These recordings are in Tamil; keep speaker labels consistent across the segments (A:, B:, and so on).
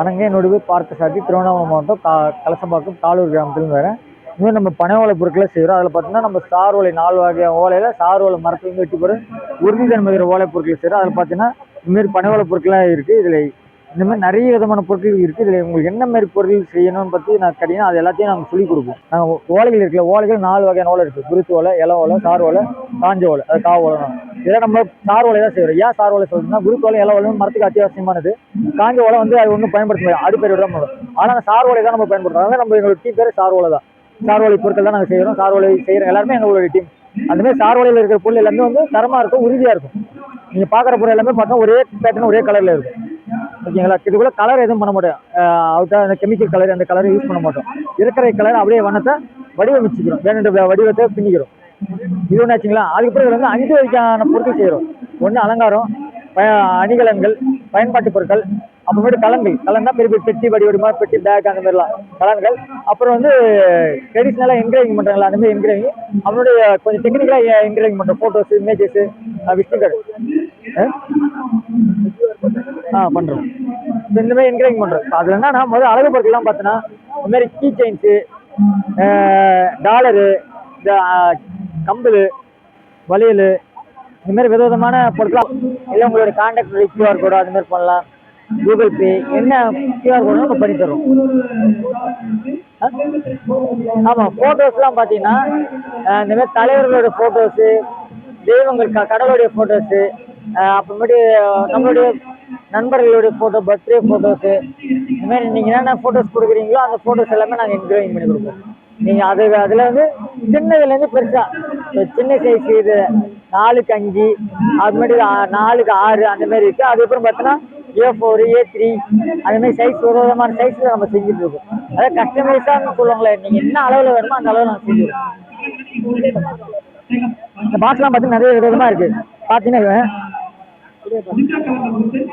A: வணங்க. என்னோட பேர் பார்த்த சாத்தி திருவண்ணாமலை மாவட்டம் கா கலசம்பாக்கம் காலூர் கிராமத்துலேருந்து வரேன். இதுமாதிரி நம்ம பனை ஓலை பொருட்களை செய்கிறோம். அதில் பார்த்தீங்கன்னா நம்ம சார் ஓலை நாலு வகையான ஓலையில் சார் ஓலை மரத்துலேருந்து வெட்டி போகிற உறுதித்தன்மை இருக்கிற ஓலை பொருட்களை செய்கிறோம். அதில் பார்த்தீங்கன்னா இந்தமாரி பனை ஓலை பொருட்கள்லாம் இருக்குது. இதில் இந்த மாதிரி நிறைய விதமான பொருட்கள் இருக்குது. இதில் உங்களுக்கு என்ன மாதிரி பொருட்கள் செய்யணும்னு பற்றி நான் கேட்டீங்கன்னா அது எல்லாத்தையும் நாங்கள் சொல்லிக் கொடுப்போம். நாங்கள் ஓலைகள் இருக்குல்ல ஓலைகள் நாலு வகையான ஓலை இருக்குது. குருத்து ஓலை இல ஓலை சார் ஓலை காஞ்ச ஓலை அது கா ஓலை இதெல்லாம் நம்ம சார் ஓலை தான் செய்கிறோம் ஏன் சார் ஓலை சொல்றோம்னா குருக்கு ஓலை இல ஓலையும் மரத்துக்கு அத்தியாவசியமானது. காஞ்ச ஓலை வந்து அது ஒன்றும் பயன்படுத்த முடியாது. அடுப்பேர் தான் பண்ணும் ஆனால் அந்த சார் ஓலை தான் நம்ம பயன்படுத்துறோம். அதனால நம்ம எங்களோட டீம் பேர் சார் ஓலை தான். சார் ஓலை பொருட்கள் தான் நாங்கள் செய்கிறோம் சார் ஓலை செய்கிற எல்லாருமே எங்களுடைய டீம். அந்த மாதிரி சார் ஓலையில் இருக்கிற பொருள் எல்லாமே வந்து தரமாக இருக்கும் உறுதியாக இருக்கும். நீங்கள் பார்க்குற பொருள் எல்லாமே பார்த்தா ஒரே பேட்டர்ன் ஒரே கலரில் இருக்கும். ஓகேங்களா? இதுக்குள்ள கலர் எதுவும் பண்ண மாட்டோம். அவுட்டாக அந்த கெமிக்கல் கலர் அந்த கலரை யூஸ் பண்ண மாட்டோம். இருக்கிற கலர் அப்படியே வண்ணத்தை வடிவமைச்சுக்கிறோம். வேணுன்ற வடிவத்தை பின்னிக்கிறோம். இது ஒன்று ஆச்சுங்களா அதுக்கப்புறம் வந்து அஞ்சு வகையான பொருட்கள் செய்கிறோம். ஒன்று அலங்காரம் ப அணிகலன்கள் பயன்பாட்டு பொருட்கள் அப்புறமேட்டு கலன்கள். கலன்னா பெரிய பெரிய பெட்டி வடிவடிமா பெட்டி பேக் அந்த மாதிரிலாம். கலன்கள். அப்புறம் வந்து ட்ரெடிஷ்னலாக என்கிரேவிங் பண்ணுறாங்களா அந்த மாதிரி என்கிரேவிங் அவனுடைய கொஞ்சம் டெக்னிக்கலாக என்கிரேவிங் பண்ணுறோம் ஃபோட்டோஸ் இமேஜஸ் விஷ்ணு கார்டு ஆ பண்ணுறோம் இந்த மாதிரி என்கரேஜ் பண்ணுறோம் அதில் என்னன்னா முதல்ல அழகு பொருட்கள்லாம் பார்த்தோன்னா இந்த மாதிரி கீ செயின்ஸு டாலரு இந்த கம்பல் வளையல் இந்த மாதிரி விதவிதமான பொருட்கள். இல்லை உங்களுடைய கான்டாக்ட் கியூஆர் கோடு அது மாதிரி பண்ணலாம். கூகுள் பே என்ன கியூஆர் கோடு நம்ம பண்ணி தரோம் ஆமாம் ஃபோட்டோஸ்லாம் பார்த்தீங்கன்னா இந்தமாரி இந்த மாதிரி தலைவர்களோட ஃபோட்டோஸு தெய்வங்கள் க கடவுளுடைய ஃபோட்டோஸு அப்புறமேட்டு நம்மளுடைய நண்பர்களுடைய ஃபோட்டோ பர்த்டே ஃபோட்டோஸு இந்த மாதிரி நீங்கள் என்னென்ன ஃபோட்டோஸ் கொடுக்குறீங்களோ அந்த ஃபோட்டோஸ் எல்லாமே நாங்கள் என்கிரேவிங் பண்ணி கொடுப்போம். நீங்கள் அது அதில் வந்து சின்னதுலேருந்து பெருசாக சின்ன சைஸ் இது நாலுக்கு அஞ்சு அது மாதிரி நாலுக்கு ஆறு அந்த மாதிரி இருக்குது அதுக்கப்புறம் பார்த்தோன்னா ஏ ஃபோர் ஏ த்ரீ அந்த மாதிரி சைஸ் ஒரு விதமான சைஸில் நம்ம செஞ்சுட்டு இருக்கோம். அதாவது கஸ்டமைஸாக சொல்லுவாங்களே நீங்கள் என்ன அளவில் வேணுமோ அந்த அளவில் நாங்கள் செஞ்சுருக்கோம் இந்த பாக்ஸ்லாம் பார்த்தீங்கன்னா நிறைய விதமாக இருக்குது பார்த்தீங்கன்னா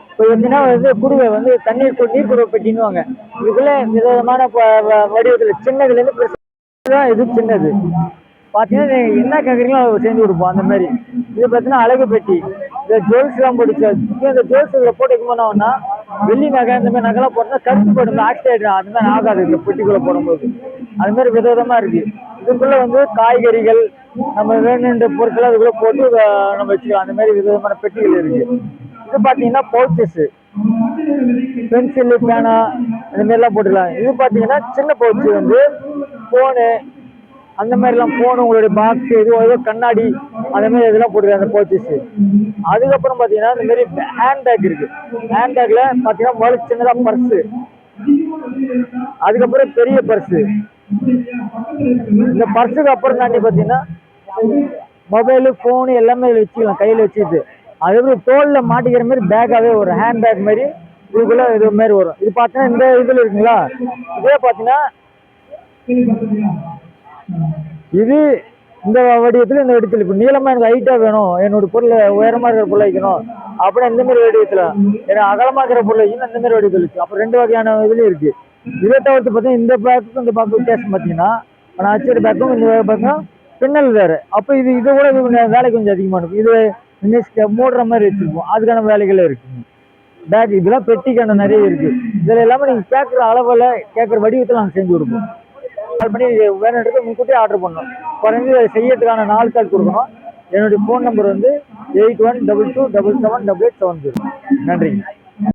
A: இப்போ எப்படின்னா வந்து குடுவை வந்து தண்ணீர் நீர் குடுவை பெட்டின்னுவாங்க இதுக்குள்ள விதவிதமான வ- வடிவத்தில் சின்னதுலேருந்து தான் இது சின்னது. பார்த்தீங்கன்னா என்ன கேட்குறீங்களோ அதை செஞ்சு கொடுப்போம் அந்த மாதிரி. இது பார்த்தீங்கன்னா அழகு பெட்டி. இந்த ஜுவல்ஸ்லாம் போட்டு இந்த ஜுவல்ஸ் இதில் போட்டு வைக்கும்போது வெள்ளி நகை இந்த மாதிரி நகைலாம் போட்டோம்னா கருத்து போடும் ஆக்சிடென்ட் அந்த மாதிரி ஆகாது இந்த பெட்டிக்குள்ளே போடும்போது. அது மாதிரி விதவிதமாக இருக்குது இதுக்குள்ளே வந்து காய்கறிகள் நம்ம வேணுன்ற பொருட்களை அதுக்குள்ளே போட்டு நம்ம வச்சுக்கலாம். அந்த மாதிரி விதவிதமான பெட்டிகள் இருக்குது இது பார்த்தீங்கன்னா பவுச்சஸ் பென்சில் பேனா இந்த மாதிரிலாம் போட்டுக்கலாம். இது பார்த்தீங்கன்னா சின்ன பவுச்சு வந்து ஃபோனு அந்த மாதிரிலாம் ஃபோனு உங்களுடைய பாக்ஸ் இது ஏதோ கண்ணாடி அந்த மாதிரி இதெல்லாம் போட்டுக்கலாம் அந்த பவுச்சஸ் அதுக்கப்புறம் பார்த்தீங்கன்னா இந்த மாதிரி ஹேண்ட் பேக் இருக்கு. ஹேண்ட் பேக்கில் பார்த்தீங்கன்னா முதல்ல சின்னதாக பர்ஸு அதுக்கப்புறம் பெரிய பர்ஸு இந்த பர்ஸுக்கு அப்புறம் தாண்டி பார்த்தீங்கன்னா மொபைலு ஃபோனு எல்லாமே வச்சுக்கலாம் கையில் வச்சுக்கிட்டு. அதுக்கப்புறம் தோலில் மாட்டிக்கிற மாதிரி பேக்காகவே வரும் ஹேண்ட் பேக் மாதிரி இதுக்குள்ளே இது மாதிரி வரும். இது பார்த்தீங்கன்னா இந்த இதில் இருக்குங்களா? இதே பார்த்தீங்கன்னா இது இந்த வடிவத்தில் இந்த வடிவத்தில் இப்போ நீளமாக எனக்கு ஹைட்டாக வேணும். என்னோட பொருளை உயரமாக இருக்கிற பொருள் வைக்கணும். அப்புறம் இந்த மாதிரி வடிவத்தில் ஏன்னா அகலமாக இருக்கிற பொருள் வைக்கணும். இந்த மாதிரி வடிவத்தில் இருக்குது அப்புறம் ரெண்டு வகையான இதுலேயும் இருக்குது இதை தவிர்த்து பார்த்தீங்கன்னா இந்த பேக்குக்கும் இந்த பேக்கு வித்தியாசம் பார்த்தீங்கன்னா நான் வச்சிருக்க பேக்கும் இந்த பேக்கும் பின்னல் வேறு. அப்போ இது இதை கூட இது வேலை கொஞ்சம் அதிகமாக இருக்கும். இது இன்னும் மூடுற மாதிரி வச்சுருப்போம். அதுக்கான வேலைகளே இருக்குங்க பேக் இதெல்லாம் பெட்டிக்கான நிறைய இருக்குது இதில் எல்லாமே நீங்கள் கேட்குற அளவில் கேட்குற வடிவத்தில் நாங்கள் செஞ்சு கொடுப்போம். கால் பண்ணி வேணுன்றது முன்கூட்டியே ஆர்டர் பண்ணணும். குறைஞ்சு அதை செய்யறதுக்கான நாள் கால் கொடுக்கணும். என்னுடைய ஃபோன் நம்பர் வந்து eight one double two double seven double eight seven zero நன்றிங்க.